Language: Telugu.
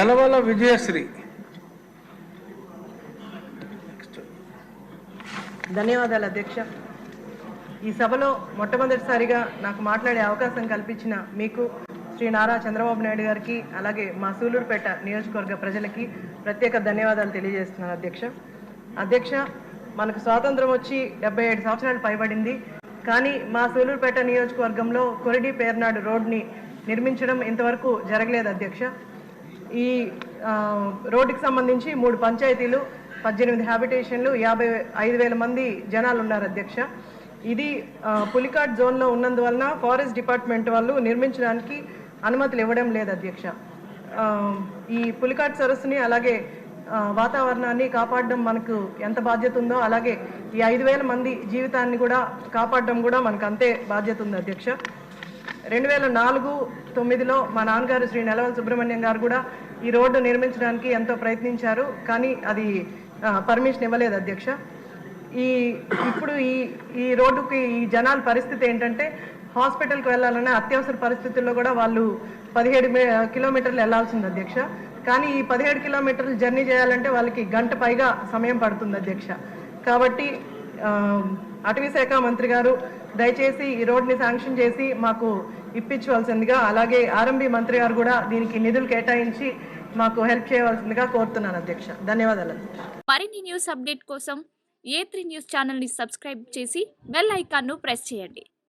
నెలవల విజయశ్రీ. ధన్యవాదాలు అధ్యక్ష. ఈ సభలో మొట్టమొదటిసారిగా నాకు మాట్లాడే అవకాశం కల్పించిన మీకు శ్రీ నారా చంద్రబాబు నాయుడు గారికి అలాగే మా సూలూరుపేట నియోజకవర్గ ప్రజలకి ప్రత్యేక ధన్యవాదాలు తెలియజేస్తున్నాను అధ్యక్ష. అధ్యక్ష మనకు స్వాతంత్రం వచ్చి డెబ్బై ఏడు సంవత్సరాలు పైబడింది. కానీ మా సూలూరుపేట నియోజకవర్గంలో కొరిడి పేర్నాడు రోడ్ని నిర్మించడం ఇంతవరకు జరగలేదు అధ్యక్ష. ఈ రోడ్డుకి సంబంధించి మూడు పంచాయతీలు పద్దెనిమిది హ్యాబిటేషన్లు యాభై ఐదు వేల మంది జనాలు ఉన్నారు అధ్యక్ష. ఇది పులికాట్ జోన్లో ఉన్నందువలన ఫారెస్ట్ డిపార్ట్మెంట్ వాళ్ళు నిర్మించడానికి అనుమతులు ఇవ్వడం లేదు అధ్యక్ష. ఈ పులికాట్ సరస్సుని అలాగే వాతావరణాన్ని కాపాడడం మనకు ఎంత బాధ్యత ఉందో అలాగే ఈ ఐదు వేల మంది జీవితాన్ని కూడా కాపాడడం కూడా మనకు అంతే బాధ్యత ఉంది అధ్యక్ష. రెండు వేల నాలుగు తొమ్మిదిలో మా నాన్నగారు శ్రీ నెలవల సుబ్రహ్మణ్యం గారు కూడా ఈ రోడ్డు నిర్మించడానికి ఎంతో ప్రయత్నించారు కానీ అది పర్మిషన్ ఇవ్వలేదు అధ్యక్ష. ఈ ఇప్పుడు ఈ ఈ రోడ్డుకి ఈ జనాల పరిస్థితి ఏంటంటే హాస్పిటల్కి వెళ్ళాలనే అత్యవసర పరిస్థితుల్లో కూడా వాళ్ళు పదిహేడు కిలోమీటర్లు వెళ్ళాల్సింది అధ్యక్ష. కానీ ఈ పదిహేడు కిలోమీటర్లు జర్నీ చేయాలంటే వాళ్ళకి గంట పైగా సమయం పడుతుంది అధ్యక్ష. కాబట్టి అటవీ శాఖ మంత్రి గారు దయచేసి ఈ రోడ్ని శాంక్షన్ చేసి మాకు ఇప్పించవలసిందిగా అలాగే ఆర్ఎంబి మంత్రి గారు కూడా దీనికి నిధులు కేటాయించి మాకు హెల్ప్ చేయవలసిందిగా కోరుతున్నాను అధ్యక్ష. ధన్యవాదాలు మరిన్ని న్యూస్ అప్డేట్ కోసం ఏ త్రీ న్యూస్ ఛానల్ని సబ్స్క్రైబ్ చేసి బెల్ ఐకాన్ను ప్రెస్ చేయండి.